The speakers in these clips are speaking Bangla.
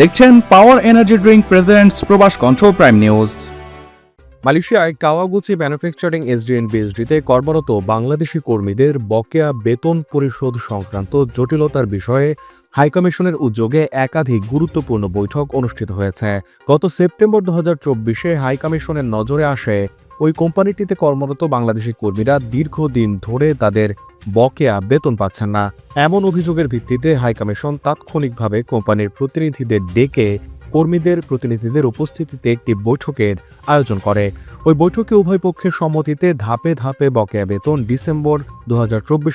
দেখছেন power energy drink presents Probash Kantho prime news মালয়েশিয়ায় কাওয়াগুচি ম্যানুফ্যাকচারিং এসডিএন বিএসডিতে কর্মরত বাংলাদেশি কর্মীদের বকেয়া বেতন পরিশোধ সংক্রান্ত জটিলতার বিষয়ে হাইকমিশনের উদ্যোগে একাধিক গুরুত্বপূর্ণ বৈঠক অনুষ্ঠিত হয়েছে। গত সেপ্টেম্বর দু হাজার চব্বিশে হাইকমিশনের নজরে আসে ওই কোম্পানিটিতে কর্মরত বাংলাদেশি কর্মীরা দীর্ঘদিন ধরে তাদের বকেয়া বেতন পাচ্ছেন না। এমন অভিযোগের ভিত্তিতে হাইকমিশন তাৎক্ষণিকভাবে কোম্পানির প্রতিনিধিদের ডেকে কর্মীদের প্রতিনিধিদের উপস্থিতিতে একটি বৈঠকের আয়োজন করে। ওই বৈঠকে উভয় পক্ষের সম্মতিতে ধাপে ধাপে বকেয়া বেতন ডিসেম্বর দু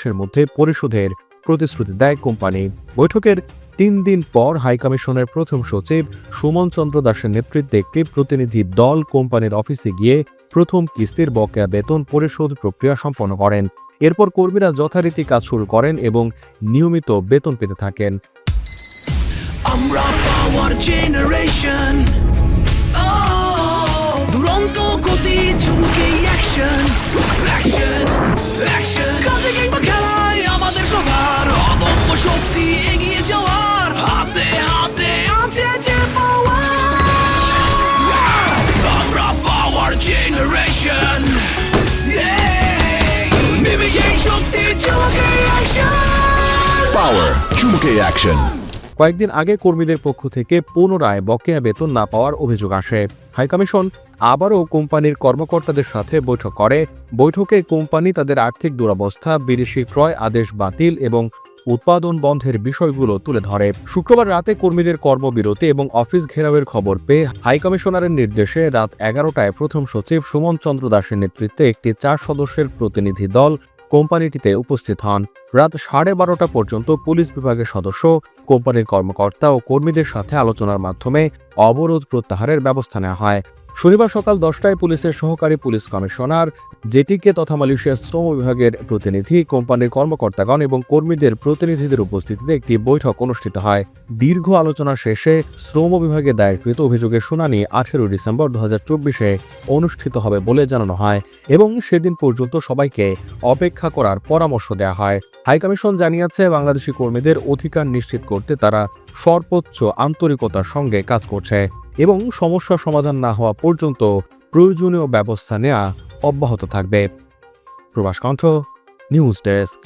এর মধ্যে পরিশোধের প্রতিশ্রুতি দেয় কোম্পানি। বৈঠকের তিন দিন পর হাইকমিশনের প্রথম সচিব সুমন চন্দ্র দাসের নেতৃত্বে একটি প্রতিনিধি দল কোম্পানির অফিসে গিয়ে প্রথম কিস্তির বকেয়া বেতন পরিশোধ প্রক্রিয়া সম্পন্ন করেন। এরপর কর্মীরা যথারীতি কাজ শুরু করেন এবং নিয়মিত বেতন পেতে থাকেন। আমরা পাওয়ার Power. চুমুকে অ্যাকশন কয়েকদিন আগে কর্মীদের পক্ষ থেকে পুনরায় বকেয়া বেতন না পাওয়ার অভিযোগ আসে। হাইকমিশন আবারও কোম্পানির কর্মকর্তাদের সাথে বৈঠক করে। বৈঠকে কোম্পানি তাদের আর্থিক দুরবস্থা, বিদেশি ক্রয় আদেশ বাতিল এবং উৎপাদন বন্ধের বিষয়গুলো তুলে ধরে। শুক্রবার রাতে কর্মীদের কর্মবিরতি এবং অফিস ঘেরাওয়ের খবর পেয়ে হাইকমিশনারের নির্দেশে রাত এগারোটায় প্রথম সচিব সুমন চন্দ্র দাসের নেতৃত্বে একটি চার সদস্যের প্রতিনিধি দল কোম্পানিটিতে উপস্থিত হন। রাত সাড়ে বারোটা পর্যন্ত পুলিশ বিভাগের সদস্য, কোম্পানির কর্মকর্তা ও কর্মীদের সাথে আলোচনার মাধ্যমে অবরোধ প্রত্যাহারের ব্যবস্থা নেওয়া হয়। শনিবার সকাল দশটায় পুলিশের সহকারী পুলিশ কমিশনার, জেটিকে তথা মালয়েশিয়ার শ্রম বিভাগের প্রতিনিধি, কোম্পানির কর্মকর্তাগণ এবং কর্মীদের প্রতিনিধিদের উপস্থিতিতে একটি বৈঠক অনুষ্ঠিত হয়। দীর্ঘ আলোচনা শেষে শ্রম বিভাগে দায়েরকৃত অভিযোগের শুনানি আঠেরো ডিসেম্বর দু হাজার চব্বিশে অনুষ্ঠিত হবে বলে জানানো হয় এবং সেদিন পর্যন্ত সবাইকে অপেক্ষা করার পরামর্শ দেওয়া হয়। হাইকমিশন জানিয়েছে, বাংলাদেশি কর্মীদের অধিকার নিশ্চিত করতে তারা সর্বোচ্চ আন্তরিকতার সঙ্গে কাজ করছে এবং সমস্যা সমাধান না হওয়া পর্যন্ত প্রয়োজনীয় ব্যবস্থা নেওয়া অব্যাহত থাকবে। প্রবাস কণ্ঠ, নিউজ ডেস্ক।